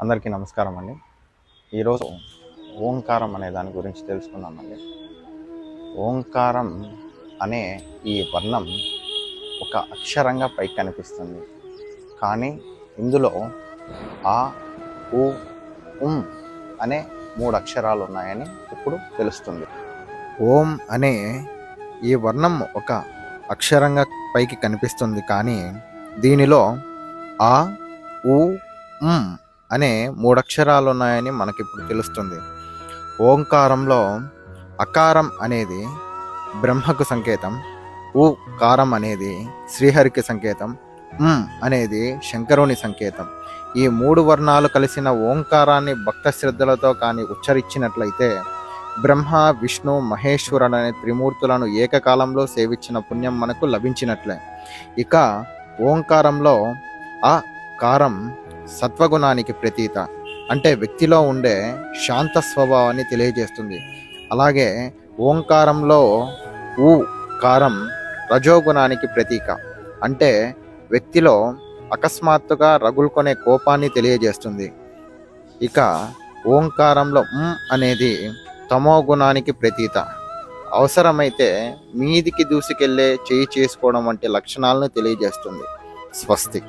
అందరికీ నమస్కారం అండి. ఈరోజు ఓంకారం అనే దాని గురించి తెలుసుకుందామండి. ఓంకారం అనే ఈ వర్ణం ఒక అక్షరంగా పైకి కనిపిస్తుంది. కానీ ఇందులో ఆ ఉ ఉం అనే మూడు అక్షరాలు ఉన్నాయని ఇప్పుడు తెలుస్తుంది. ఓం అనే ఈ వర్ణం ఒక అక్షరంగా పైకి కనిపిస్తుంది. కానీ దీనిలో ఆ ఉ ఉం అనే మూడక్షరాలు ఉన్నాయని మనకిప్పుడు తెలుస్తుంది. ఓంకారంలో అకారం అనేది బ్రహ్మకు సంకేతం ఊ కారం అనేది శ్రీహరికి సంకేతం అనేది శంకరుని సంకేతం. ఈ మూడు వర్ణాలు కలిసిన ఓంకారాన్ని భక్త శ్రద్ధలతో కానీ ఉచ్చరించినట్లయితే బ్రహ్మ విష్ణు మహేశ్వరుడు అనే త్రిమూర్తులను ఏకకాలంలో సేవించిన పుణ్యం మనకు లభించినట్లే. ఇక ఓంకారంలో ఆ కారం సత్వగుణానికి ప్రతీత. అంటే వ్యక్తిలో ఉండే శాంత స్వభావాన్ని తెలియజేస్తుంది. అలాగే ఓంకారంలో ఊ కారం రజోగుణానికి ప్రతీక. అంటే వ్యక్తిలో అకస్మాత్తుగా రగులుకొనే కోపాన్ని తెలియజేస్తుంది. ఇక ఓంకారంలో అనేది తమో గుణానికి ప్రతీత. అవసరమైతే మీదికి దూసుకెళ్ళే చేయి చేసుకోవడం వంటి లక్షణాలను తెలియజేస్తుంది. స్వస్తి.